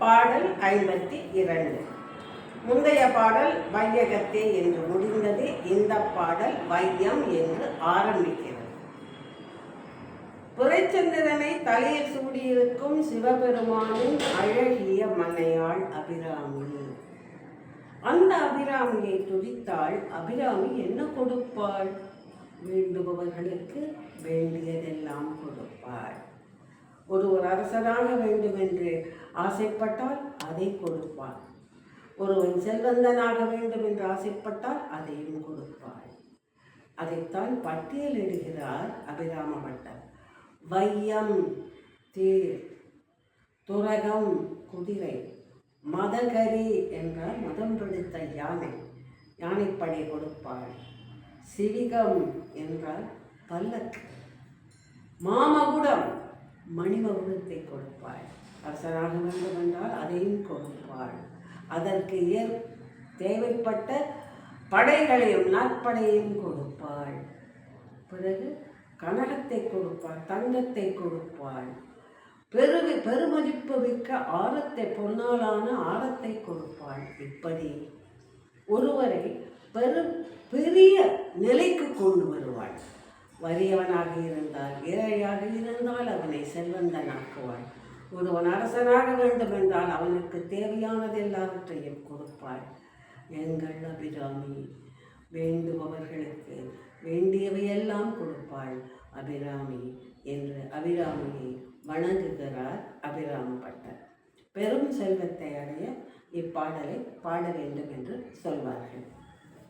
பாடல் ஐம்பத்தி இரண்டு. முந்தைய பாடல் வையகத்தே என்று முடிந்தது இந்த பாடல் வையம் என்று ஆரம்பிக்கிறது. புரைச்சந்திரனை தலையில் சூடியிருக்கும் சிவபெருமானின் அழகிய மனையாள் அபிராமி. அந்த அபிராமியை துதித்தாள் அபிராமி என்ன கொடுப்பாள்? வேண்டுபவர்களுக்கு வேண்டியதெல்லாம் கொடுப்பாள். ஒருவர் அரசராக வேண்டும் என்று ஆசைப்பட்டால் அதை கொடுப்பார். ஒருவன் செல்வந்தனாக வேண்டும் என்று ஆசைப்பட்டால் அதையும் கொடுப்பாள் அதைத்தான் பட்டியலிடுகிறார் அபிராம பட்டர் வையம் தேர் துரகம் குதிரை மதகரி என்றால் மதம் பிடித்த யானை யானைப்படை கொடுப்பாள். சிவிகம் என்றால் பல்லக்கு. மாமகுடம் மணிமகுடத்தை கொடுப்பாள். அரசராக வேண்டும் என்றால் அதையும் கொடுப்பாள். அதற்கு ஏற் தேவைப்பட்ட படைகளையும் நாட்படையையும் கொடுப்பாள். பிறகு கனகத்தை கொடுப்பாள் தங்கத்தை கொடுப்பாள். பெருகு பெருமதிப்பு மிக்க ஆரத்தை பொன்னாலான ஆரத்தை கொடுப்பாள். இப்படி ஒருவரை பெரு பெரிய நிலைக்கு கொண்டு வருவாள். வறியவனாக இருந்தால் ஏழையாக இருந்தால் அவன் செல்வந்தன் செல்வந்தனாக்குவாள் ஒருவன் அரசனாக வேண்டும் என்றால் அவனுக்கு தேவையானது எல்லாவற்றையும் கொடுப்பாள். எங்கள் அபிராமி வேண்டுபவர்களுக்கு வேண்டியவையெல்லாம் கொடுப்பாள். அபிராமி என்று அபிராமியை வணங்குகிறார் அபிராமப்பட்டர் பெரும் செல்வத்தை அடைய இப்பாடலை பாட வேண்டும் என்று சொல்வார்கள்.